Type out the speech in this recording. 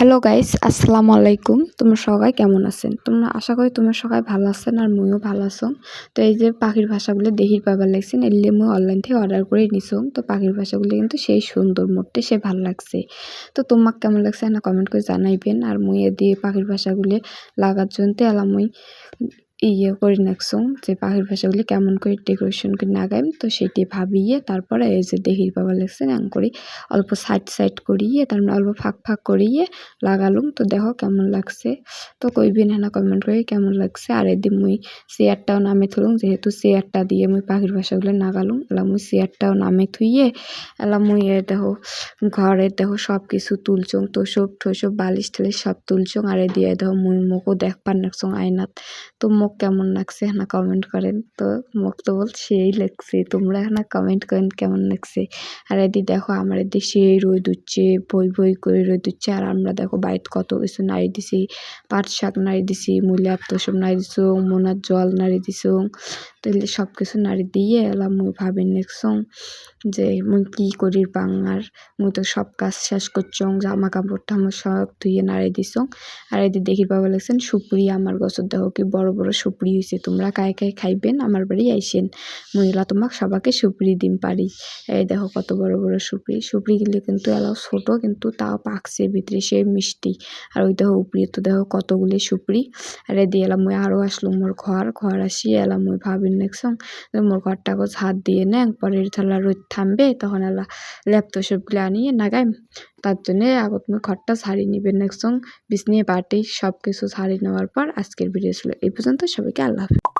Hello guys আসসালামু আলাইকুম তোমরা সবাই কেমন আছেন? তোমরা আশা করি তোমরা সবাই ভালো আছেন আর মুইও ভালো আছো। তো এই যে পাখির ভাষাগুলো দেখির পাবার লাগছেন এলে মুই অনলাইন থেকে অর্ডার করে নিছম তো পাখির ভাষাগুলো কিন্তু সেই সুন্দর মোটে সে ভালো লাগছে। তো তোমার কেমন লাগছে না কমেন্ট করে জানাইবেন। আর মুই দিয়ে পাখির ভাষাগুলো লাগার জন্য এলাম মুই ইয়ে করে নাকছুম যে পাখির ভাষাগুলি কেমন করে ডেকোরেশন করে নাগাইম তো সেটি ভাবিয়ে তারপরে এই যে দেখির পাবার লাগছে এমন করি অল্প সাইড সাইড করিয়ে, তার মানে অল্প ফাঁক ফাঁক করিয়ে লাগালুম, তো দেখো কেমন লাগছে। তো কইবেন না কমেন্ট করে কেমন লাগছে। আর এদিন মুই চেয়ারটাও নামে থুলুম, যেহেতু চেয়ারটা দিয়ে মুই পাখির ভাষাগুলো নাগালুম, এলা মুই চেয়ারটাও নামে থুইয়ে, এলা মুই এ দেখো ঘরে দেখো সব কিছু তুলছং সব ঠোসব বালিশ টালিশ সব তুলছং আর এ দিয়ে দেখো মুই মুখও দেখবার নাকছং আয়নাত। তো মুখ কেমন লাগছে না কমেন্ট করেন। তো মুখ তো বল সেই লাগছে, তোমরা না কমেন্ট করেন কেমন লাগছে। আর এদি দেখো, আমার এদিকে সেই রোদ উঠছে, বই বই করে রোদ উঠছে। আর আমরা দেখো বাইত কত কিছু নাড়ি দিছি, পাট শাক নাড়ি দিছি, মূলা সব নাড়ি দিছো, মোনার জল নাড়ি দিছো। তাহলে সব কিছু নাড়ি দিয়ে এলাম মুই ভাবি নেকছং যে মুই কি করি বাংলার? মুই তো সব কাজ শেষ করছং জামা কাপড় টামড় সব ধুয়ে নাড়ি দিছং আর এদিকে দেখি পাবা লাগছেন সুপুরি আমার গছত দেখো কি বড় বড় সুপুরি হয়েছে তোমরা কায় কায় খাইবেন, আমার বাড়ি আইসেন, মুই এলা তোমাক সবাকে সুপুরি দিন পারি। এই দেখো কত বড় বড় সুপুরি গুলি কিন্তু এলাও ছোট, কিন্তু তাও পাকছে, ভিতরে সে মিষ্টি, আর ওই দেখো উপরে তো দেখো কতগুলি সুপুরি, আর এ দিয়ে এলাম মুই আরও আসলো মোর ঘর ঘর আসি এলাম মুই ভাবিন নেকসং মোর ঘরটাকে হাত দিয়ে নেন পরের থালা রোদ থামবে, তখন আলা ল্যাপটপ সবগুলো আনিয়ে নাগাই তার জন্যে আগত মুই ঘরটা ছাড়ি নিবেন নেকসং বিছনিয়ে পাটি সব কিছু ছাড়ি নেওয়ার পর আজকের ভিডিও ছিল এই পর্যন্ত। সবাইকে আল্লাহ হাফেজ।